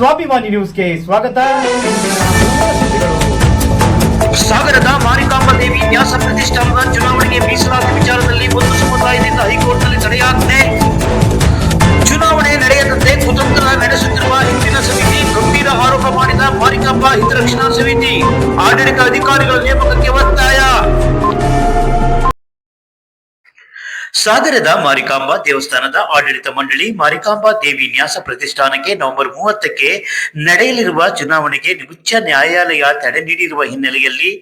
ಸ್ವಾಭಿಮಾನಿ ನ್ಯೂಸ್ಗೆ ಸ್ವಾಗತ. ಸಾಗರದ ಮಾರಿಕಾಂಬ ದೇವಿ ನ್ಯಾಸ ಪ್ರತಿಷ್ಠಾನದ ಚುನಾವಣೆಗೆ ಮೀಸಲಾತಿ ವಿಚಾರದಲ್ಲಿ ಒಂದು ಸಮುದಾಯದಿಂದ ಹೈಕೋರ್ಟ್ನಲ್ಲಿ ತಡೆಯಾಜ್ಞೆ. ಚುನಾವಣೆ ನಡೆಯದಂತೆ ಕುತಂತ್ರ ನಡೆಸುತ್ತಿರುವ ಹಿಂದಿನ ಸಮಿತಿ ಗಂಭೀರ ಆರೋಪ ಮಾಡಿದ ಮಾರಿಕಾಂಬ ಹಿತರಕ್ಷಣಾ ಸಮಿತಿ. ಆಡಳಿತ ಅಧಿಕಾರಿಗಳ ನೇಮಕಕ್ಕೆ ಒತ್ತಾಯ. ಸಾಗರದ ಮಾರಿಕಾಂಬಾ ದೇವಸ್ಥಾನದ ಆಡಳಿತ ಮಂಡಳಿ ಮಾರಿಕಾಂಬಾ ದೇವಿ ನ್ಯಾಸ ಪ್ರತಿಷ್ಠಾನಕ್ಕೆ ನವೆಂಬರ್ ಮೂವತ್ತಕ್ಕೆ ನಡೆಯಲಿರುವ ಚುನಾವಣೆಗೆ ಉಚ್ಚ ನ್ಯಾಯಾಲಯ ತಡೆ ನೀಡಿರುವ ಹಿನ್ನೆಲೆಯಲ್ಲಿ,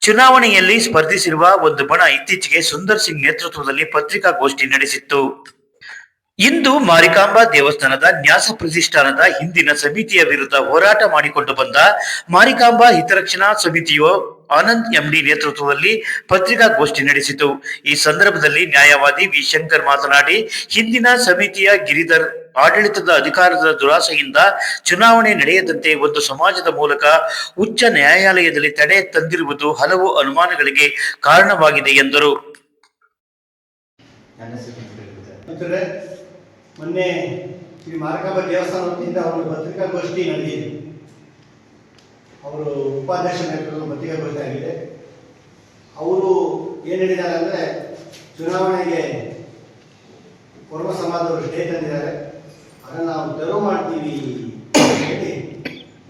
ಚುನಾವಣೆಯಲ್ಲಿ ಸ್ಪರ್ಧಿಸಿರುವ ಒಂದು ಬಣ ಇತ್ತೀಚೆಗೆ ಸುಂದರ್ ಸಿಂಗ್ ನೇತೃತ್ವದಲ್ಲಿ ಪತ್ರಿಕಾಗೋಷ್ಠಿ ನಡೆಸಿತ್ತು. ಇಂದು ಮಾರಿಕಾಂಬಾ ದೇವಸ್ಥಾನದ ನ್ಯಾಸ ಪ್ರತಿಷ್ಠಾನದ ಹಿಂದಿನ ಸಮಿತಿಯ ವಿರುದ್ಧ ಹೋರಾಟ ಮಾಡಿಕೊಂಡು ಬಂದ ಮಾರಿಕಾಂಬಾ ಹಿತರಕ್ಷಣಾ ಸಮಿತಿಯು ಆನಂದ್ ಎಂಡಿ ನೇತೃತ್ವದಲ್ಲಿ ಪತ್ರಿಕಾಗೋಷ್ಠಿ ನಡೆಸಿತು. ಈ ಸಂದರ್ಭದಲ್ಲಿ ನ್ಯಾಯವಾದಿ ವಿ. ಶಂಕರ್ ಮಾತನಾಡಿ, ಹಿಂದಿನ ಸಮಿತಿಯ ಗಿರಿಧರ್ ಆಡಳಿತದ ಅಧಿಕಾರದ ದುರಾಸೆಯಿಂದ ಚುನಾವಣೆ ನಡೆಯದಂತೆ ಒಂದು ಸಮಾಜದ ಮೂಲಕ ಉಚ್ಚ ನ್ಯಾಯಾಲಯದಲ್ಲಿ ತಡೆ ತಂದಿರುವುದು ಹಲವು ಅನುಮಾನಗಳಿಗೆ ಕಾರಣವಾಗಿದೆ ಎಂದರು. ಮೊನ್ನೆ ಶ್ರೀ ಮಾರಕಾಂಬ ದೇವಸ್ಥಾನ ವತಿಯಿಂದ ಒಂದು ಪತ್ರಿಕಾಗೋಷ್ಠಿ ನಡೆದಿದೆ. ಅವರು ಉಪಾಧ್ಯಕ್ಷ ನೇತೃತ್ವದ ಬರ್ತಾ ಆಗಿದೆ ಅವರು ಏನು ಹೇಳಿದ್ದಾರೆ ಅಂದರೆ ಚುನಾವಣೆಗೆ ಕೊರವ ಸಮಾಜದವರು ಸ್ಟೇ ತಂದಿದ್ದಾರೆ. ಅದನ್ನು ನಾವು ತೆರವು ಮಾಡ್ತೀವಿ ಅಂತ ಹೇಳಿ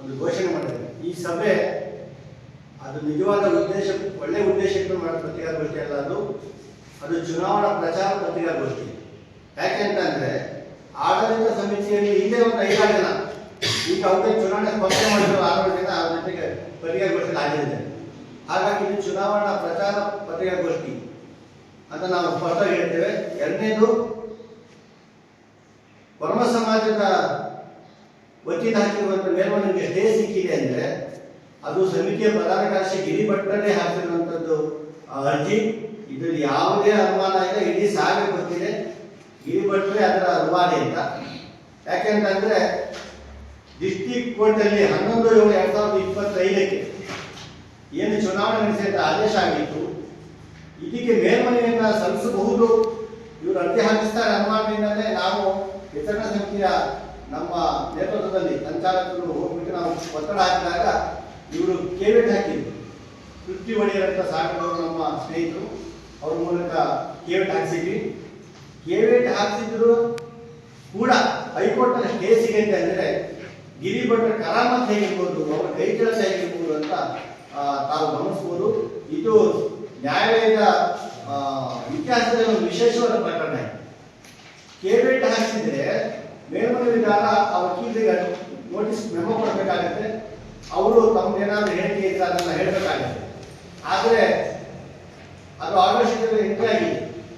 ಒಂದು ಘೋಷಣೆ ಮಾಡಿದ್ದಾರೆ. ಈ ಸಭೆ ಅದು ನಿಜವಾದ ಉದ್ದೇಶ ಒಳ್ಳೆಯ ಉದ್ದೇಶಕ್ಕೆ ಮಾಡೋ ಪತ್ರಿಕಾಗೋಷ್ಠಿ ಅಲ್ಲ ಅದು. ಅದು ಚುನಾವಣಾ ಪ್ರಚಾರ ಪತ್ರಿಕಾಗೋಷ್ಠಿ. ಯಾಕೆ ಅಂತಂದ್ರೆ ಆಡಳಿತ ಸಮಿತಿಯಲ್ಲಿ ಹಿಂದೆ ಒಂದು ಐದಾರು ಜನ. ಈಗ ಅವರೇ ಚುನಾವಣೆ ಸ್ಪರ್ಧೆ ಮಾಡಿದ್ರು ಆರು ಜನ ಅವ್ರ ಪತ್ರಿಕಾಗೋಷ್ಠಿಯಲ್ಲಿ ಪತ್ರಿಕಾಗೋಷ್ಠಿ ಹಾಜರಿದ್ದಾರೆ ಹಾಗಾಗಿ ಇದು ಚುನಾವಣಾ ಪ್ರಚಾರ ಪತ್ರಿಕಾಗೋಷ್ಠಿ ಅಂತ ನಾವು ಸ್ಪಷ್ಟವಾಗಿ ಹೇಳ್ತೇವೆ. ಎರಡನೇದು, ವರ್ಮ ಸಮಾಜದ ವಕೀಲ ಹಾಕಿರುವಂಥ ಮೇಲ್ಮನವಿಗೆ ಸ್ಟೇ ಸಿಕ್ಕಿದೆ ಅಂದ್ರೆ ಅದು ಸಮಿತಿಯ ಪ್ರಧಾನ ಕಾರ್ಯದರ್ಶಿ ಗಿರಿ ಭಟ್ರನ್ನೇ ಹಾಕಿರುವಂತದ್ದು ಆ ಅರ್ಜಿ. ಇದರಲ್ಲಿ ಯಾವುದೇ ಅನುಮಾನ ಇಲ್ಲ. ಇಡೀ ಸಾಗೆ ಗೊತ್ತಿದೆ. ಗಿರಿ ಭಟ್ರೆ ಅದರ ಅನುಮಾನ ಅಂತ ಯಾಕೆಂತಂದ್ರೆ ಡಿಸ್ಟಿಕ್ ಕೋರ್ಟ್ ಅಲ್ಲಿ ಹನ್ನೊಂದು ಏಳು ಎರಡ್ ಸಾವಿರದ ಇಪ್ಪತ್ತೈದಕ್ಕೆ ಏನು ಚುನಾವಣೆ ನಡೆಸಿದ ಆದೇಶ ಆಗಿತ್ತು. ಇದಕ್ಕೆ ಮೇಲ್ಮನೆಯನ್ನ ಸಲ್ಲಿಸಬಹುದು. ಇವರು ಅರ್ಜಿ ಹಾಕಿಸ್ತಾರೆ ಅನುಮಾನದಿಂದಲೇ ನಾವು ವಿತರಣಾ ಸಮಿತಿಯ ನಮ್ಮ ನೇತೃತ್ವದಲ್ಲಿ ಸಂಚಾಲಕರು ಹೋಗ್ಬಿಟ್ಟು ನಾವು ಒತ್ತಡ ಹಾಕಿದಾಗ ಇವರು ಕೇವೆಟ್ ಹಾಕಿದ್ರು ತೃಪ್ತಿ ಒಡೆಯರಂತ ಸಾಗರವರು ನಮ್ಮ ಸ್ನೇಹಿತರು, ಅವ್ರ ಮೂಲಕ ಕೇವೆಟ್ ಹಾಕಿಸಿದ್ವಿ. ಕೇವೆಟ್ ಹಾಕ್ಸಿದ್ರು ಕೂಡ ಹೈಕೋರ್ಟ್ನ ಸ್ಟೇ ಸಿಗತ್ತೆ ಅಂದ್ರೆ ಗಿರಿ ಭಟ್ರ ಕರಾಮತ್ ಹೇಗಿರ್ಬೋದು, ಅವರ ಕೈ ಹೇಗಿರ್ಬೋದು ಅಂತ ತಾವು ಗಮನಿಸ್ಬೋದು. ಇದು ನ್ಯಾಯಾಲಯದ ಇತಿಹಾಸದಲ್ಲಿ ಒಂದು ವಿಶೇಷವಾದ ಪ್ರಕರಣ. ಕೇಬೆಟ್ ಹಾಕಿಸಿದ್ರೆ ವಿಧಾನ ಆ ವಕೀಲರಿಗೆ ನೋಟಿಸ್ ಮೆಮೊ ಕೊಡಬೇಕಾಗುತ್ತೆ. ಅವರು ತಮ್ಗೇನಾದ್ರೂ ಹೇಳಿಕೆ ಇದ್ರೆ ಅದನ್ನ ಹೇಳಬೇಕಾಗುತ್ತೆ. ಆದರೆ, ಅದು ಆರ್ಡರ್ ಹೆಚ್ಚಾಗಿ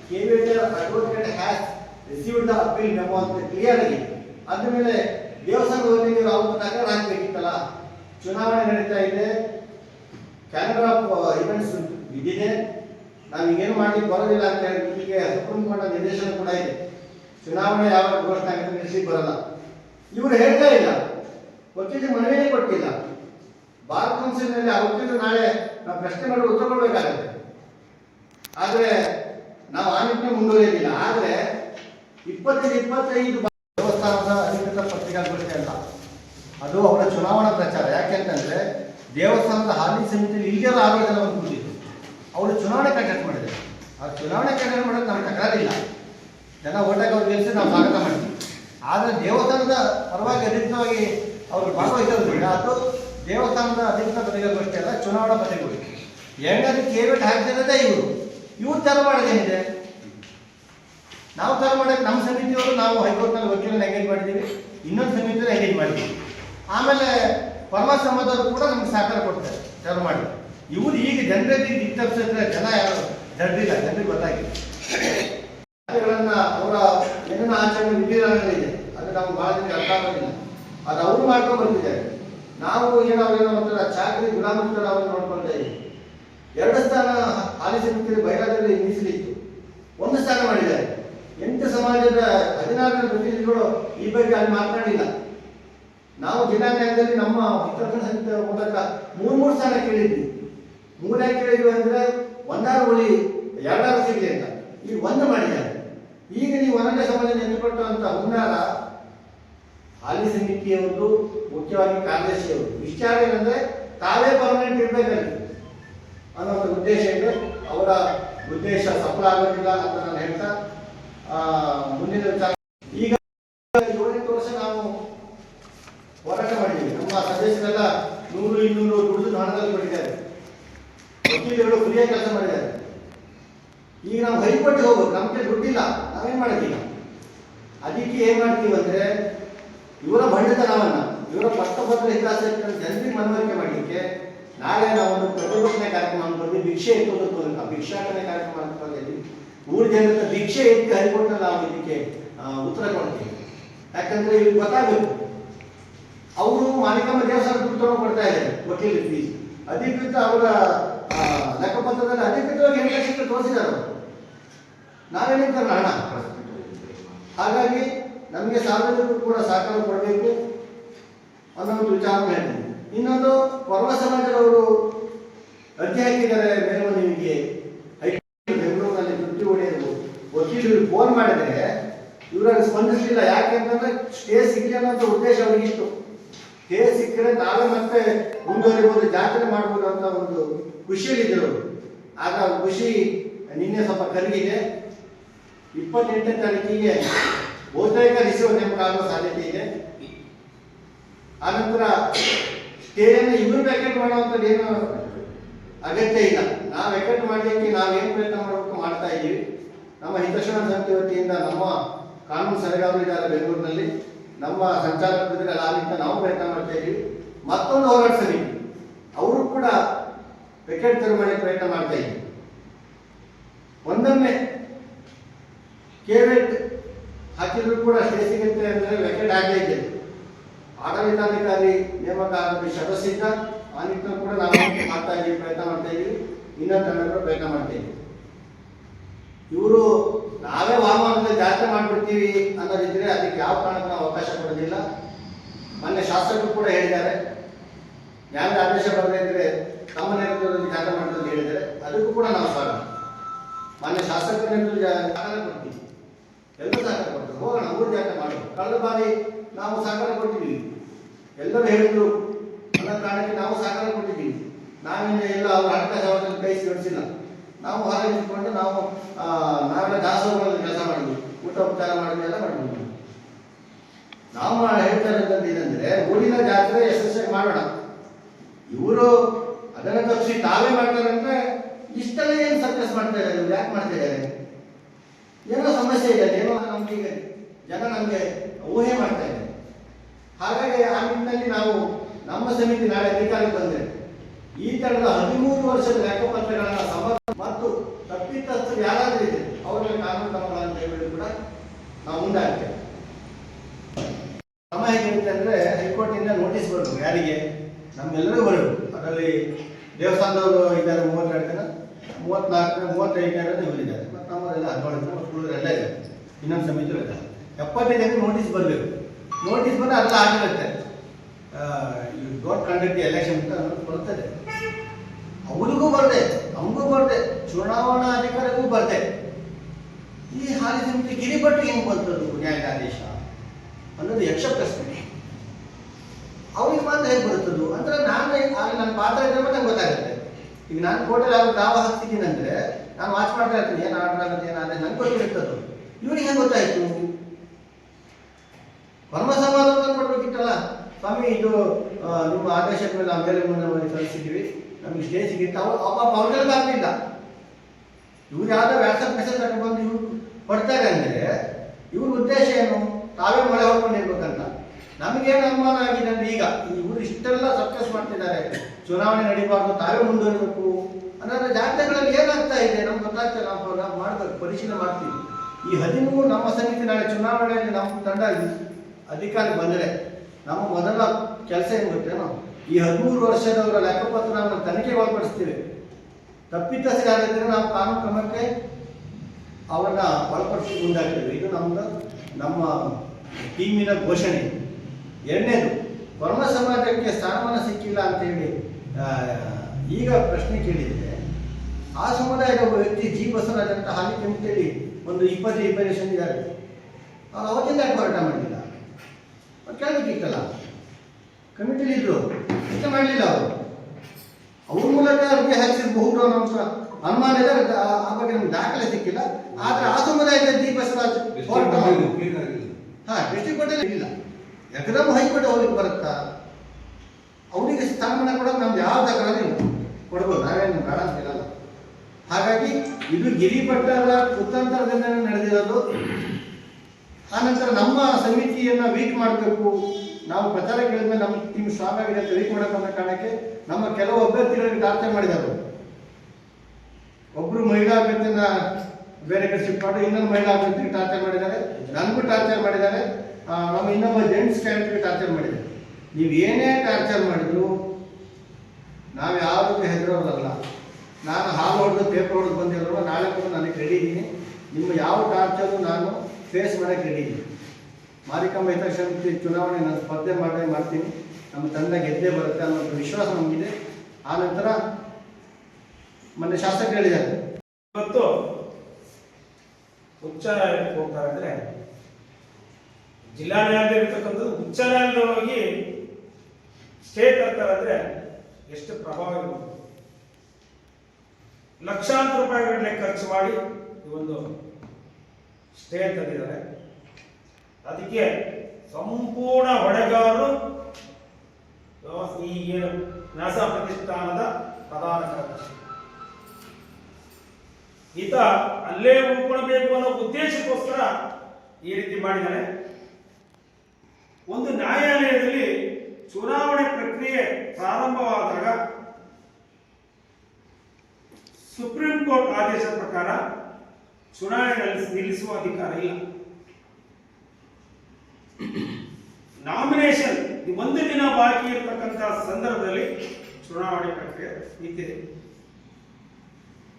caveat advocate has received the appeal memo ಅಂತ ಕ್ಲಿಯರ್ ಆಗಿದೆ ಅಂದಮೇಲೆ ದೇವಸ್ಥಾನದ ವತಿಗೆ ನೀವು ತಕರಾರು ಹಾಕಬೇಕಿತ್ತಲ್ಲ ಚುನಾವಣೆ ನಡೀತಾ ಇದೆ. ಕ್ಯಾಲೆಂಡರ್ ಆಫ್ ಇವೆಂಟ್ಸ್ ಇದಿದೆ. ಈಗೇನು ಮಾಡಿ ಬರೋದಿಲ್ಲ ಅಂತ ಹೇಳಿ ಇಲ್ಲಿಗೆ ಸುಪ್ರೀಂ ಕೋರ್ಟ್ ನಿರ್ದೇಶನ ಕೂಡ ಇದೆ. ಚುನಾವಣೆ ಯಾವಾಗ ಘೋಷಣೆ ಆಗುತ್ತೆ ನಡೆಸಿ ಬರಲ್ಲ. ಇವರು ಹೇಳ್ತಾ ಇಲ್ಲ. ವಕೀಲರಿಗೆ ಮನವಿಯೇ ಕೊಟ್ಟಿಲ್ಲ. ಬಾರ್ ಕೌನ್ಸಿಲ್ನಲ್ಲಿ ಆ ವಕೀಲರು ನಾಳೆ ನಾವು ಪ್ರಶ್ನೆ ಮಾಡಿ ಉತ್ತರ ಕೊಡಬೇಕಾಗುತ್ತೆ. ಆದರೆ ನಾವು ಆ ನಿಟ್ಟಿನ ಮುಂದುವರಿಯಲಿಲ್ಲ. ಆದರೆ ಇಪ್ಪತ್ತೈದು ಇಪ್ಪತ್ತೈದು ದೇವಸ್ಥಾನದ ಅದು ಅವರ ಚುನಾವಣಾ ಪ್ರಚಾರ. ಯಾಕೆಂತಂದ್ರೆ ದೇವಸ್ಥಾನದ ಹಾಲಿ ಸಮಿತಿಯಲ್ಲಿ ಈಗೆಲ್ಲ ಆರು ಜನ ಅವರು ಚುನಾವಣೆ ಕಂಡಕ್ಟ್ ಮಾಡಿದ್ದಾರೆ. ಆ ಚುನಾವಣೆ ಕಂಡಕ್ಟ್ ಮಾಡೋದು ನಮ್ಗೆ ತಕರಾರಿಲ್ಲ. ಜನ ಓಟಾಗಿ ಅವ್ರು ಗೆಲ್ಲಿಸಿ ನಾವು ಸ್ವಾಗತ ಮಾಡ್ತೀವಿ. ಆದರೆ ದೇವಸ್ಥಾನದ ಪರವಾಗಿ ಅಧಿಕೃತವಾಗಿ ಅವರು ಭಾಗವಹಿಸೋದ್ರಿಂದ ಅದು ದೇವಸ್ಥಾನದ ಅಧಿಕೃತ ಅಷ್ಟೇ ಅಲ್ಲ, ಚುನಾವಣಾ ಪತ್ರಿಕಾಗೋಷ್ಠಿ. ಎರಡನೇ ಕೇಬಿಟ್ ಹಾಕ್ತಿರೋದೇ ಇವರು. ಇವ್ರು ತರ ಮಾಡೋದೇನಿದೆ ನಾವು ತರ ಮಾಡಕ್ಕೆ ನಮ್ಮ ಸಮಿತಿಯವರು, ನಾವು ಹೈಕೋರ್ಟ್ನಲ್ಲಿ ವಕೀಲನ ಎಂಗೇಜ್ ಮಾಡಿದ್ದೀವಿ. ಇನ್ನೊಂದು ಸಮಿತಿಯಲ್ಲಿ ಎಂಗೇಜ್ ಮಾಡಿದ್ದೀವಿ. ಆಮೇಲೆ ಪರಮ ಸಮಾಜದವರು ಕೂಡ ನಮ್ಗೆ ಸಹಕಾರ ಕೊಡ್ತಾರೆ ಚಾಲು ಮಾಡಿ. ಇವ್ರು ಈಗ ಜನರಿಗೆ ದಿಗ್ತಪ್ಸಿದ್ರೆ ಜನ ಯಾರು? ದಡ್ಡಿಲ್ಲ ಜನರಿಗೆ ಗೊತ್ತಾಗಿಲ್ಲ ಅವರ ಏನನ್ನ ಆಚರಣೆ ವಿಧಿವಿಧಾನಗಳಿದೆ ಅದು ನಮ್ಗೆ ಬಹಳ ಜನಕ್ಕೆ ಅರ್ಥ ಆಗೋದಿಲ್ಲ. ಅದು ಅವರು ಮಾಡ್ಕೊಂಡು ಬಂದಿದ್ದಾರೆ. ನಾವು ಏನೋ ಏನೋ ಒಂಥರ ಚಾಕ್ರಿ ಗುಲಾಮಿ ಥರ ಅವ್ರನ್ನ ನೋಡ್ಕೊಳ್ತಾ ಇದ್ದೀವಿ. ಎರಡು ಸ್ಥಾನ ಹಾಲಿ ಸಮಿತಿಯಲ್ಲಿ ಬೈರಾದಲ್ಲಿ ಮೀಸಲಿತ್ತು ಒಂದು ಸ್ಥಾನ ಮಾಡಿದ್ದಾರೆ. ಎಂಟು ಸಮಾಜದ ಹದಿನಾರು ಪ್ರತಿನಿಧಿಗಳು ಈ ಬಗ್ಗೆ ಅಲ್ಲಿ ಮಾತನಾಡಿಲ್ಲ. ನಾವು ಜಿಲ್ಲಾನ್ಯಾಯದಲ್ಲಿ ನಮ್ಮ ಹಿತರಕ್ಷಣಾ ಸಮಿತಿಯ ಮೂಲಕ ಮೂರು ಮೂರು ಸಲ ಕೇಳಿದ್ವಿ. ಮೂರನೇ ಕೇಳಿದ್ವಿ ಅಂದ್ರೆ ಒಂದಾರು ಉಳಿ ಎರಡಾರು ಸಿಗಲಿ ಅಂತ. ಈಗ ಒಂದು ಮಾಡಿದ್ದಾರೆ ಈಗ ನೀವು ಒಂದನೇ ಸಮಾಜ ನೆನಪಿಟ್ಟಂತ ಹುನ್ನಾರ ಹಾಲಿ ಸಮಿತಿಯವರು, ಮುಖ್ಯವಾಗಿ ಕಾರ್ಯದರ್ಶಿಯವರು. ವಿಚಾರ ಏನಂದ್ರೆ ತಾವೇ ಪರ್ಮನೆಂಟ್ ಇರಬೇಕಲ್ಲಿ. ಅನ್ನೋ ಒಂದು ಉದ್ದೇಶ ಇದೆ. ಅವರ ಉದ್ದೇಶ ಸಫಲ ಆಗೋದಿಲ್ಲ ಅಂತ ನಾನು ಹೇಳ್ತಾ ಮುಂದಿನ ವಿಚಾರ ಈಗ ಏಳೆಂಟು ವರ್ಷ ನಾವು ಹೋರಾಟ ಮಾಡಿದ್ದೀವಿ ನಮ್ಮ ಸದಸ್ಯರೆಲ್ಲ ನೂರು ಇನ್ನೂರು ದುಡಿದು ನಾಣದಲ್ಲಿ ಕೊಟ್ಟಿದ್ದಾರೆ ವಕೀಲರು ಫ್ರೀಯಾಗಿ ಕೆಲಸ ಮಾಡಿದ್ದಾರೆ. ಈಗ ನಾವು ಹೈಕೋರ್ಟ್ಗೆ ಹೋಗ್ಬೇಕು. ನಮಗೆ ದುಡ್ಡಿಲ್ಲ. ನಾವೇನು ಮಾಡ್ತೀವಿ ಅದಕ್ಕೆ ಏನು ಮಾಡ್ತೀವಿ ಅಂದರೆ, ಇವರ ಬಂಡತನವನ್ನ, ಇವರ ಪಟ್ಟಭದ್ರ ಹಿತಾಸಕ್ತಿಯನ್ನು ಜನರಿಗೆ ಮನವರಿಕೆ ಮಾಡಲಿಕ್ಕೆ ನಾಳೆ ನಾವು ಒಂದು ಪ್ರತಿಭಟನೆ ಕಾರ್ಯಕ್ರಮ ಅಂತ ಭಿಕ್ಷೆ ಎತ್ತೋದಕ್ಕೆ ತೋರಿಕ ಭಿಕ್ಷಾಟನೆ ಕಾರ್ಯಕ್ರಮ ಅನ್ಕೊಂಡಿದ್ದೀವಿ ಊರು ಜನರ ಭಿಕ್ಷೆ ಎತ್ತಿ ಹೈಕೋರ್ಟ್ ನಾವು ಇದಕ್ಕೆ ಉತ್ತರ ಕೊಡ್ತೀವಿ. ಯಾಕಂದರೆ ಇವ್ರಿಗೆ ಗೊತ್ತಾಗಬೇಕು. ಅವರು ಮಾಲಿಕಮ್ಮ ದೇವಸ್ಥಾನ ದುಡ್ಡು ಕೊಡ್ತಾ ಇದ್ದಾರೆ ವಕೀಲ ಫೀಸ್ ಅಧಿಕೃತ ಅವರ ಲೆಕ್ಕಪತ್ರದಲ್ಲಿ ಅಧಿಕೃತವಾಗಿ ಎಂಟು ಲಕ್ಷಕ್ಕೆ ತೋರಿಸಿದ್ದಾರೆ ನಾವೇನಿಂತ ಹಣ? ಹಾಗಾಗಿ ನಮಗೆ ಸಾರ್ವಜನಿಕರು ಕೂಡ ಸಹಕಾರ ಕೊಡಬೇಕು ಅನ್ನೋ ಒಂದು ವಿಚಾರ ಇನ್ನೊಂದು ಪರ್ವ ಸಮಾಜದವರು ಅರ್ಜಿ ಹಾಕಿದ್ದಾರೆ ಮೇಲ್ಮನವಿಗೆ ಬೆಂಗಳೂರಿನಲ್ಲಿ ದುಡ್ಡು ಹೊಡೆಯಲು ವಕೀಲರು ಫೋನ್ ಮಾಡಿದರೆ ಇವರಲ್ಲಿ ಸ್ಪಂದಿಸಲಿಲ್ಲ. ಯಾಕೆ ಅಂತಂದ್ರೆ ಸ್ಟೇ ಸಿಗಲಿ ಅನ್ನೋ ಉದ್ದೇಶ ಅವರಿಗಿತ್ತು. ಸ್ಟೇ ಸಿಕ್ಕರೆ ನಾವೇ ಮತ್ತೆ ಮುಂದುವರಿಬಹುದು ಜಾತ್ರೆ ಮಾಡಬಹುದು ಅಂತ ಒಂದು ಖುಷಿಯಲ್ಲಿದ್ದರು. ಆಗ ಖುಷಿ ನಿನ್ನೆ ಸ್ವಲ್ಪ ಕರಗಿದೆ. ಇಪ್ಪತ್ತೆಂಟನೇ ತಾರೀಕಿಗೆ ಬಹುತೇಕ ರಿಸೀವ್ ನೇಮಕ ಆಗುವ ಸಾಧ್ಯತೆ ಇದೆ. ಆನಂತರ ಸ್ಟೇಯನ್ನು ಇವರು ವ್ಯಾಕೆಟ್ ಮಾಡುವಂಥದ್ದು ಏನು ಅಗತ್ಯ ಇಲ್ಲ. ನಾವು ವ್ಯಾಕೆಟ್ ಮಾಡಲಿಕ್ಕೆ ನಾವೇನು ಪ್ರಯತ್ನ ಮಾಡಬೇಕು ಮಾಡ್ತಾ ಇದ್ದೀವಿ. ನಮ್ಮ ಹಿತಶರಣ ಸಮಿತಿ ವತಿಯಿಂದ ನಮ್ಮ ಕಾನೂನು ಸಲಹೆಗಾರರು ಇದ್ದಾರೆ ಬೆಂಗಳೂರಿನಲ್ಲಿ. ನಮ್ಮ ಸಂಚಾಲಕರಿಗೆ ಆ ನಿಟ್ಟಿನ ನಾವು ಪ್ರಯತ್ನ ಮಾಡ್ತಾ ಇದ್ದೀವಿ ಮತ್ತೊಂದು ಹೋರಾಟ ಅವರು ಕೂಡ ವ್ಯಾಕೆಟ್ ತೆರವು ಪ್ರಯತ್ನ ಮಾಡ್ತಾ ಇದ್ದೀವಿ ಒಂದೊಮ್ಮೆ ಕೇವೆಟ್ ಹಾಕಿದ್ರು ಕೂಡ ಸ್ಟೇ ಸಿಗುತ್ತೆ ಅಂದರೆ ವೆಕೆಟ್ ಆಗಲೇ ಇದೆ. ಆಡಳಿತಾಧಿಕಾರಿ ನೇಮಕ ಆಗಿ ಸದಸ್ಯರಿಂದ ಆ ನಿಟ್ಟಿನಲ್ಲಿ ಕೂಡ ನಾವು ಮಾಡ್ತಾ ಇದ್ದೀವಿ ಪ್ರಯತ್ನ ಮಾಡ್ತಾ ಇದ್ದೀವಿ ಇನ್ನೊಂದು ಪ್ರಯತ್ನ ಮಾಡ್ತಾ ಇದ್ದೀವಿ ಇವರು ನಾವೇ ವಾಮನದಲ್ಲಿ ಜಾತ್ರೆ ಮಾಡ್ಬಿಡ್ತೀವಿ ಅನ್ನೋದಿದ್ರೆ ಅದಕ್ಕೆ ಯಾವ ಕಾರಣಕ್ಕೂ ನಾವು ಅವಕಾಶ ಕೊಡೋದಿಲ್ಲ. ಮೊನ್ನೆ ಶಾಸಕರು ಕೂಡ ಹೇಳಿದ್ದಾರೆ. ನ್ಯಾಯ ಆದೇಶ ಬರದಿದ್ರೆ ತಮ್ಮ ನೇತೃತ್ವದಲ್ಲಿ ಜಾತ್ರೆ ಮಾಡೋದು ಹೇಳಿದ್ದಾರೆ. ಅದಕ್ಕೂ ಕೂಡ ನಾವು ಸ್ವಾಗತ ಮೊನ್ನೆ ಶಾಸಕರ ಸಹಕಾರ ಕೊಡ್ತೀವಿ. ಎಲ್ಲರೂ ಸಹಕಾರ ಕೊಡ್ತೀವಿ ಹೋಗೋಣ, ಮೂರು ಜಾತ್ರೆ ಮಾಡೋಣ. ಕಳೆದ ಬಾರಿ ನಾವು ಸಹಕಾರ ಕೊಟ್ಟಿದ್ದೀವಿ. ಎಲ್ಲರೂ ಹೇಳಿದ್ರು ಅನ್ನೋ ಕಾರಣಕ್ಕೆ ನಾವು ಸಹಕಾರ ಕೊಟ್ಟಿದ್ದೀವಿ. ನಾವೇನು ಎಲ್ಲ ಅವ್ರ ಹಣಕಾಸು ಅವರಲ್ಲಿ ಕೈ ಜೋಡಿಸಿಲ್ಲ ನಾವು ಹೊರಗೆ ನಿಂತ್ಕೊಂಡು ನಾವು ಆ, ನಾವೆಲ್ಲ ದಾಸೋಹಗಳಲ್ಲಿ ಕೆಲಸ ಮಾಡಿದ್ವಿ ಮಾಡಿದ್ವಿ ಎಲ್ಲ ಮಾಡಿದ್ವಿ ನಾವು ಹೇಳ್ತಾ ಇರೋದಂತ ಏನಂದ್ರೆ, ಊರಿನ ಜಾತ್ರೆ ಯಶಸ್ವಿಯಾಗಿ ಮಾಡೋಣ ಇವರು ಅದನ್ನ ತಪ್ಪಿಸಿ ತಾವೇ ಮಾಡ್ತಾರೆ ಅಂದ್ರೆ ಇಷ್ಟೆಲ್ಲ ಏನು ಸರ್ಕಸ್ ಮಾಡ್ತಾ ಇದ್ದಾರೆ ಯಾಕೆ ಮಾಡ್ತಾ ಇದ್ದಾರೆ? ಏನೋ ಸಮಸ್ಯೆ ಇದೆ, ಏನೋ ನಮ್ಗೆ ಜನ ನಮಗೆ ಊಹೆ ಮಾಡ್ತಾ ಇದೆ ಹಾಗಾಗಿ ಆ ನಿಟ್ಟಿನಲ್ಲಿ ನಾವು ನಮ್ಮ ಸಮಿತಿ ನಾಳೆ ಅಧಿಕಾರಕ್ಕೆ ಬಂದರೆ ಈ ತರದ ಹದಿಮೂರು ವರ್ಷದ ಲೆಕ್ಕಪತ್ರಗಳನ್ನ ಸಮರ್ಥ ಮತ್ತು ತಪ್ಪಿತಸ್ಥರು ಯಾರಾದರೂ ಇದೆ ಅವರಿಗೆ ಕಾನೂನು ಕ್ರಮಗಳನ್ನು ಕೈಗೊಳ್ಳಿ ಕೂಡ ನಾವು ಮುಂದಾಗ್ತೇವೆ ಕ್ರಮ ಹೇಗಿರುತ್ತೆ ಅಂದ್ರೆ ಹೈಕೋರ್ಟಿಂದ ನೋಟಿಸ್ ಬರಬೇಕು ಯಾರಿಗೆ ನಮ್ಮೆಲ್ಲರಿಗೂ ಬರಬೇಕು ಅದರಲ್ಲಿ ದೇವಸ್ಥಾನದವರು ಇದ್ದಾರೆ ಮೂವತ್ತೆರಡು ಜನ ಮೂವತ್ನಾಲ್ಕು ಮೂವತ್ತೈದು ಜನ ಇವರಿದ್ದಾರೆ ಮತ್ತು ನಮ್ಮವರೆಲ್ಲ ಹದಿನೇಳು ಜನ ಮತ್ತು ಉಳಿದರೆಲ್ಲ ಇದೆ ಇನ್ನೊಂದು ಸಮಿತಿ ಇದ್ದಾರೆ. ಎಪ್ಪತ್ತೈದು ಜನ ನೋಟಿಸ್ ಬರಬೇಕು. ನೋಟಿಸ್ ಬಂದರೆ ಅದೆಲ್ಲ ಆಗಿರುತ್ತೆ ಯು ಡೋಂಟ್ ಕಂಡಕ್ಟ್ ಎಲೆಕ್ಷನ್ ಅಂತ ಬರ್ತದೆ ಅವರಿಗೂ ಬರ್ದೆ ನಮಗೂ ಬರ್ದೆ ಚುನಾವಣಾ ಅಧಿಕಾರಿಗೂ ಬರ್ದೆ ಈ ಹಾಲಿ ಸಮಿತಿ ಗಿರಿಪಟ್ಟು ಹೆಂಗ್ ಬಂತದ್ದು ನ್ಯಾಯಾಧೀಶ ಅನ್ನೋದು ಯಕ್ಷ ಪ್ರಶ್ನೆ ಅವ್ರಿಗೆ ಮಾತ್ರ ಹೇಗೆ ಬರುತ್ತದು ಅಂದ್ರೆ ನಾನು ಅಲ್ಲಿ ನನ್ನ ಪಾತ್ರ ಇದ್ರೆ ನಂಗೆ ಗೊತ್ತಾಗುತ್ತೆ ಈಗ ನಾನು ಕೋಟೆಲ್ ಅವ್ರು ದಾವ ಹಾಕ್ತಿದ್ದೀನಿ ಅಂದ್ರೆ ನಾನು ವಾಚ್ ಮಾಡ್ತಾ ಇರ್ತೀನಿ ಏನು ಆರ್ಡರ್ ಆಗುತ್ತೆ ಏನಾದ್ರೆ ನನ್ಗೆ ಗೊತ್ತಿರ್ತದ್ದು ಇವ್ರಿಗೆ ಹೆಂಗೆ ಗೊತ್ತಾಯ್ತು ಪರಮ ಸಮಾಧಾನ ಕೊಡ್ಬೇಕಿತ್ತಲ್ಲ ಸ್ವಾಮಿ ಇದು ಆ, ನಿಮ್ಮ ಆದೇಶದ ಮೇಲೆ ಮುಂದೆ ಕಳಿಸಿದ್ವಿ ನಮಗೆ ಸ್ಟೇಜ್ ಸಿಗಿತ್ತು. ಅವ್ರು ಪಾಪ ಅವ್ರಿಗೆಲ್ಲ ಆಗಲಿಲ್ಲ ಇವ್ರು ಯಾವುದೋ ವ್ಯಾಟ್ಸಪ್ ಮೆಸೇಜ್ ಬಂದು ಇವ್ರು ಕೊಡ್ತಾರೆ ಅಂದರೆ ಇವ್ರ ಉದ್ದೇಶ ಏನು? ತಾವೇ ಮಳೆ ಹೊಡ್ಕೊಂಡಿರ್ಬೇಕಂತ. ನಮಗೇನು ಅನುಮಾನ ಆಗಿದೆ ಅಂದ್ರೆ ಈಗ ಇವರು ಇಷ್ಟೆಲ್ಲ ಸಕ್ಸಸ್ ಮಾಡ್ತಿದ್ದಾರೆ. ಚುನಾವಣೆ ನಡೀಬಾರ್ದು, ತಾವೇ ಮುಂದುವರಿಬೇಕು. ಅನ್ನೋದ್ರ ಜಾತ್ರೆಗಳಲ್ಲಿ ಏನಾಗ್ತಾ ಇದೆ ನಮ್ಗೆ ಗೊತ್ತಾಗ್ತದೆ ನಾವು ನಾವು ಮಾಡ್ಬೇಕು, ಪರಿಶೀಲನೆ ಮಾಡ್ತೀವಿ. ಈ ಹದಿಮೂರು ನಮ್ಮ ಸಮಿತಿ ನಾಳೆ ಚುನಾವಣೆಯಲ್ಲಿ ನಮ್ಮ ತಂಡ ಅಧಿಕಾರಕ್ಕೆ ಬಂದರೆ ನಮ್ಮ ಮೊದಲ ಕೆಲಸ ಏನು ಗೊತ್ತೇನೋ ಈ ಹದಿಮೂರು ವರ್ಷದವರ ಲೆಕ್ಕಪತ್ರ ನಾವು ತನಿಖೆಗೆ ಒಳಪಡಿಸ್ತೀವಿ ತಪ್ಪಿತಸ್ಥರಾಗಿದ್ದರೆ ನಾವು ಕಾನೂನು ಕ್ರಮಕ್ಕೆ ಅವರನ್ನ ಒಳಪಡಿಸಿ ಮುಂದಾಗ್ತೇವೆ ಇದು ನಮ್ಮದು ನಮ್ಮ ಟೀಮಿನ ಘೋಷಣೆ. ಎರಡನೇದು, ವರ್ಮ ಸಮಾಜಕ್ಕೆ ಸ್ಥಾನಮಾನ ಸಿಕ್ಕಿಲ್ಲ ಅಂತೇಳಿ ಈಗ ಪ್ರಶ್ನೆ ಕೇಳಿದರೆ, ಆ ಸಮುದಾಯದ ಒಬ್ಬ ವ್ಯಕ್ತಿ ಜಿ ಬಸವರಾಜ್ ಅಂತ ಹಾಲಿ ಅಂತೇಳಿ ಒಂದು ಇಪ್ಪತ್ತು ಜನ ಇದ್ದಾರೆ. ಅವ್ರು ಅವತ್ತಿಂದ ಹೋರಾಟ ಮಾಡಿಲ್ಲ? ಕೇಳಬೇಕಿತ್ತಲ್ಲ? ಕಮಿಟಿಲಿದ್ರು ಇಷ್ಟ ಮಾಡಲಿಲ್ಲ ಅವರು. ಅವ್ರ ಮೂಲಕ ಅರ್ಜಿ ಹಾಕಿಸಬಹುದು ಅನ್ನೋ ಒಂದು ಅನುಮಾನ ಇದೆ ಆ- ಬಗ್ಗೆ ನಮ್ಗೆ ದಾಖಲೆ ಸಿಕ್ಕಿಲ್ಲ. ಆದ್ರೆ ಆ ಸಮುದಾಯದ ದಿ ಬಸವರಾಜ್. ಹಾ ಡಿಸ್ಟ್ರಿಕ್ಟ್ ಕೋರ್ಟಲ್ಲಿ ಇಲ್ಲ. ಎಕದಮ್ ಹೈಕೋರ್ಟ್ ಅವ್ರಿಗೆ ಬರುತ್ತಾ? ಅವರಿಗೆ ಸ್ಥಾನಮಾನ ಕೊಡೋದು ನಮ್ದು ಯಾವ ದಾಖಲೆ ಕೊಡ್ಬೋದು. ನಾವೇನು ಬೇಡ ಅಂತ ಹೇಳಲ್ಲ. ಹಾಗಾಗಿ ಇದು ಗಿರಿಪಟ್ಟದ ಕುತಂತ್ರದಿಂದ ನಡೆದಿರೋದು ಆನಂತರ ನಮ್ಮ ಸಮಿತಿಯನ್ನ ವೀಕ್ ಮಾಡಬೇಕು. ನಾವು ಪ್ರಚಾರ ಕೇಳಿದ್ಮೇಲೆ ನಮ್ಮ ಟೀಮ್ ಸ್ಟ್ರಾಂಗ್ ಆಗಿದೆ ಅಂತ ವೀಕ್ ಮಾಡಬೇಕು ಅನ್ನೋ ಕಾರಣಕ್ಕೆ ನಮ್ಮ ಕೆಲವು ಅಭ್ಯರ್ಥಿಗಳಿಗೆ ಟಾರ್ಚರ್ ಮಾಡಿದ್ದಾರೆ ಒಬ್ರು ಮಹಿಳಾ ಅಭ್ಯರ್ಥಿನ ಬೇರೆ ಕಡೆ ಶಿಫ್ಟ್ ಮಾಡಿ, ಇನ್ನೊಂದು ಮಹಿಳಾ ಅಭ್ಯರ್ಥಿಗೆ ಟಾರ್ಚರ್ ಮಾಡಿದ್ದಾರೆ. ನನಗೂ ಟಾರ್ಚರ್ ಮಾಡಿದ್ದಾರೆ. ನಮ್ಮ ಇನ್ನೊಬ್ಬ ಜೆಂಟ್ಸ್ ಕ್ಯಾಂಡಿಡೇಟ್ಗೆ ಟಾರ್ಚರ್ ಮಾಡಿದ್ದಾರೆ. ನೀವು ಏನೇ ಟಾರ್ಚರ್ ಮಾಡಿದ್ರು ನಾವು ಯಾವುದಕ್ಕೂ ಹೆದರೋರಲ್ಲ. ನಾನು ಹಾಲು ಹೊಡೆದು ಪೇಪರ್ ಹೊಡೆದು ಬಂದಿದ್ರು ನಾಳೆ ಕೂಡ ನನಗೆ ರೆಡಿ ಇದ್ದೀನಿ. ನಿಮ್ಮ ಯಾವ ಟಾರ್ಚರು ನಾನು ಫೇಸ್ ಮಾಡೋಕ್ಕೆ ರೆಡಿ ಇದೆ ಮಾರಿಕಾಂಬ ಹಿತಸಮಿತಿ ಚುನಾವಣೆ ನಾನು ಸ್ಪರ್ಧೆ ಮಾಡೇ ಮಾಡ್ತೀನಿ. ನಮ್ಮ ತಂಡ ಗೆದ್ದೇ ಬರುತ್ತೆ ಅನ್ನೋ ವಿಶ್ವಾಸ ನಮಗಿದೆ. ಆ ನಂತರ ಮೊನ್ನೆ ಶಾಸಕರು ಹೇಳಿದ್ದಾರೆ. ಇವತ್ತು ಉಚ್ಚ ಹೋಗ್ತಾರೆ ಅಂದ್ರೆ ಜಿಲ್ಲಾ ನ್ಯಾಯಾಲಯ ಇರ್ತಕ್ಕಂಥದ್ದು ಉಚ್ಚ ಹೋಗಿ ಸ್ಟೇ ತರ್ತಾರೆ ಅಂದ್ರೆ ಎಷ್ಟು ಪ್ರಭಾವ ಇರ್ಬೋದು. ಲಕ್ಷಾಂತರ ರೂಪಾಯಿಗಳನ್ನೇ ಖರ್ಚು ಮಾಡಿ ಈ ಒಂದು ಸ್ಟೇ ತಂದಿದ್ದಾರೆ ಅದಕ್ಕೆ ಸಂಪೂರ್ಣ ಹೊಣೆಗಾರರು ಈ ಏನು ನ್ಯಾಸ ಪ್ರತಿಷ್ಠಾನದ ಪ್ರಧಾನ ಕಾರ್ಯದರ್ಶಿ. ಈತ ಅಲ್ಲೇ ಉಳ್ಕೊಳ್ಬೇಕು ಅನ್ನೋ ಉದ್ದೇಶಕ್ಕೋಸ್ಕರ ಈ ರೀತಿ ಮಾಡಿದ್ದಾರೆ ಒಂದು ನ್ಯಾಯಾಲಯದಲ್ಲಿ ಚುನಾವಣೆ ಪ್ರಕ್ರಿಯೆ ಪ್ರಾರಂಭವಾದಾಗ ಸುಪ್ರೀಂ ಕೋರ್ಟ್ ಆದೇಶದ ಪ್ರಕಾರ ಚುನಾವಣೆ ನಿಲ್ಲಿಸ್- ನಿಲ್ಲಿಸುವ ಅಧಿಕಾರ ಇಲ್ಲ. ನಾಮಿನೇಷನ್ ಒಂದು ದಿನ ಬಾಕಿ ಇರತಕ್ಕಂತಹ ಸಂದರ್ಭದಲ್ಲಿ ಚುನಾವಣೆ ಪ್ರಕ್ರಿಯೆ ನಿಂತಿದೆ.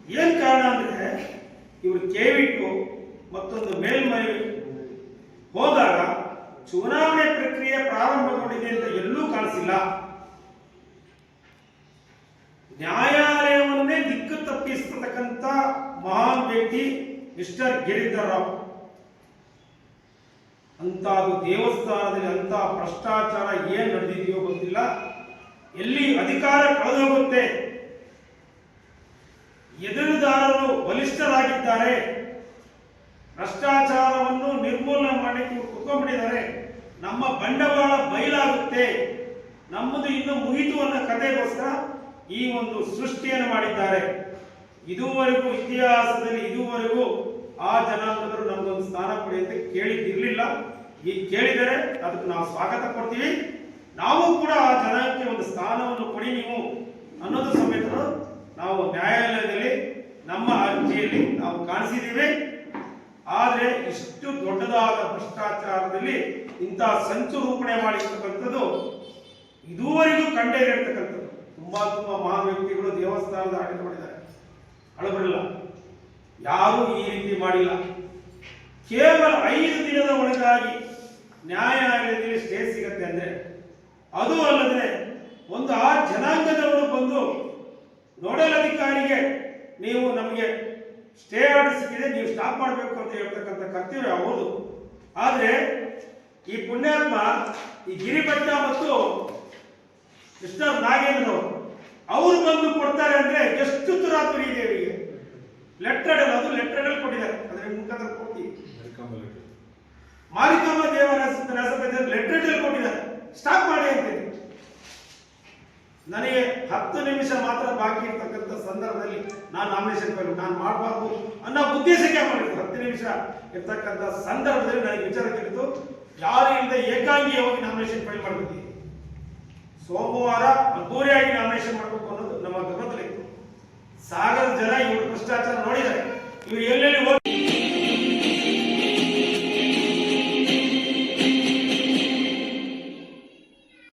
ಏನ್ ಕಾರಣ ಅಂದ್ರೆ, ಇವರು ಕೇವಿಟ್ಟು ಮತ್ತೊಂದು ಮೇಲ್ಮೈ ಹೋದಾಗ ಚುನಾವಣೆ ಪ್ರಕ್ರಿಯೆ ಪ್ರಾರಂಭಗೊಂಡಿದೆ ಅಂತ ಎಲ್ಲೂ ಕಾಣಿಸಿಲ್ಲ. ನ್ಯಾಯಾಲಯವನ್ನೇ ದಿಕ್ಕು ತಪ್ಪಿಸ್ತಕ್ಕಂಥ ಮಹಾನ್ ವ್ಯಕ್ತಿ ಮಿಸ್ಟರ್ ಗಿರಿಧರ್ ಅಂತ ಅದು ದೇವಸ್ಥಾನದಲ್ಲಿ ಅಂತ ಭ್ರಷ್ಟಾಚಾರ ಏನ್ ನಡೆದಿದೆಯೋ ಗೊತ್ತಿಲ್ಲ. ಎಲ್ಲಿ ಅಧಿಕಾರ ಕಳೆದೋಗುತ್ತೆ? ಎದುರುದಾರರು ಬಲಿಷ್ಠರಾಗಿದ್ದಾರೆ. ಭ್ರಷ್ಟಾಚಾರವನ್ನು ನಿರ್ಮೂಲನೆ ಮಾಡಿ ಕುಕ್ಕೊಂಡಿದ್ದಾರೆ ನಮ್ಮ ಬಂಡವಾಳ ಬಯಲಾಗುತ್ತೆ. ನಮ್ಮದು ಇನ್ನು ಮುಗಿತು ಅನ್ನೋ ಕಥೆಗೋಸ್ಕರ ಈ ಒಂದು ಸೃಷ್ಟಿಯನ್ನು ಮಾಡಿದ್ದಾರೆ. ಇದುವರೆಗೂ ಇತಿಹಾಸದಲ್ಲಿ, ಇದುವರೆಗೂ ಆ ಜನಾಂಗದರು ನಮಗೊಂದು ಸ್ಥಾನ ಕೊಡಿ ಅಂತ ಕೇಳಿದ್ದಿರಲಿಲ್ಲ. ಈಗ ಕೇಳಿದರೆ ಅದಕ್ಕೆ ನಾವು ಸ್ವಾಗತ ಕೊಡ್ತೀವಿ. ನಾವು ಕೂಡ ಆ ಜನಾಂಗಕ್ಕೆ ಒಂದು ಸ್ಥಾನವನ್ನು ಕೊಡಿ ನೀವು ಅನ್ನೋದು ಸಮೇತ ನಾವು ನ್ಯಾಯಾಲಯದಲ್ಲಿ, ನಮ್ಮ ಅರ್ಜಿಯಲ್ಲಿ ನಾವು ಕಾಣಿಸಿದ್ದೀವಿ. ಆದರೆ ಇಷ್ಟು ದೊಡ್ಡದಾದ ಭ್ರಷ್ಟಾಚಾರದಲ್ಲಿ ಇಂತಹ ಸಂಚು ರೂಪಣೆ ಮಾಡಿರ್ತಕ್ಕಂಥದ್ದು ಇದುವರೆಗೂ ಕಂಡೇ ಇರತಕ್ಕಂಥದ್ದು. ತುಂಬಾ ತುಂಬಾ ಮಹಾನ್ ವ್ಯಕ್ತಿಗಳು ದೇವಸ್ಥಾನದ ಆಡಳಿತ ಮಾಡಿದ್ದಾರೆ. ಅಳಬರಿಲ್ಲ ಯಾರೂ ಈ ರೀತಿ ಮಾಡಿಲ್ಲ. ಕೇವಲ ಐದು ದಿನದ ಒಳಗಾಗಿ ನ್ಯಾಯಾಲಯದಲ್ಲಿ ಸ್ಟೇ ಸಿಗತ್ತೆ ಅಂದ್ರೆ ಅದು ಅಲ್ಲದೆ ಒಂದು ಆ ಜನಾಂಗದವರು ಬಂದು ನೋಡಲ್ ಅಧಿಕಾರಿಗೆ ನೀವು ನಮಗೆ ಸ್ಟೇ ಆರ್ಡರ್ ಸಿಕ್ಕಿದೆ ನೀವು ಸ್ಟಾಪ್ ಮಾಡಬೇಕು ಅಂತ ಹೇಳ್ತಕ್ಕಂಥ ಕರ್ತವ್ಯ ಹೌದು. ಆದರೆ ಈ ಪುಣ್ಯಾತ್ಮ, ಈ ಗಿರಿಭಟ್ಟ ಮತ್ತು ಕೃಷ್ಣ ನಾಗೇಂದ್ರ ಅವರು ಅವರು ಬಂದು ಕೊಡ್ತಾರೆ ಅಂದ್ರೆ ಎಷ್ಟು ತುರಾತುರಿ ಇದೆ ಇವರಿಗೆ ಲೆಟರ್ ಅದು ಲೆಟರ್ ಕೊಟ್ಟಿದ್ದಾರೆ. ಅದರ ಮುಖಾಂತರ ಕೊಡ್ತೀವಿ ಮಾರಿಕಾಂಬ ದೇವರ ಲೆಟರ್ ಕೊಟ್ಟಿದ್ದಾರೆ. ಸ್ಟಾಪ್ ಮಾಡಿ ಅಂತೇಳಿ ನನಗೆ ಹತ್ತು ನಿಮಿಷ ಮಾತ್ರ ಬಾಕಿ ಇರ್ತಕ್ಕಂಥ ಸಂದರ್ಭದಲ್ಲಿ ನಾನು ನಾಮಿನೇಷನ್ ಫೈಲ್ ನಾನು ಮಾಡಬಾರ್ದು ಅನ್ನೋ ಉದ್ದೇಶಕ್ಕೆ ಮಾಡಿದ್ರು? ಹತ್ತು ನಿಮಿಷ ಇರ್ತಕ್ಕಂಥ ಸಂದರ್ಭದಲ್ಲಿ ನನಗೆ ವಿಚಾರ ತಿಳಿದು ಯಾರು ಇಲ್ಲದೆ ಏಕಾಂಗಿಯಾಗಿ ನಾಮಿನೇಷನ್ ಫೈಲ್ ಮಾಡಬೇಕು. ಸೋಮವಾರ ಅದ್ದೂರಿಯಾಗಿ ನಾಮಿನೇಷನ್ ಮಾಡಬೇಕು ಅನ್ನೋದು ನಮ್ಮ ಸಾಗರ ಜನ ಇವರು ಭ್ರಷ್ಟಾಚಾರ ನೋಡಿದ್ದಾರೆ. ಇವರು ಎಲ್ಲೆಲ್ಲಿ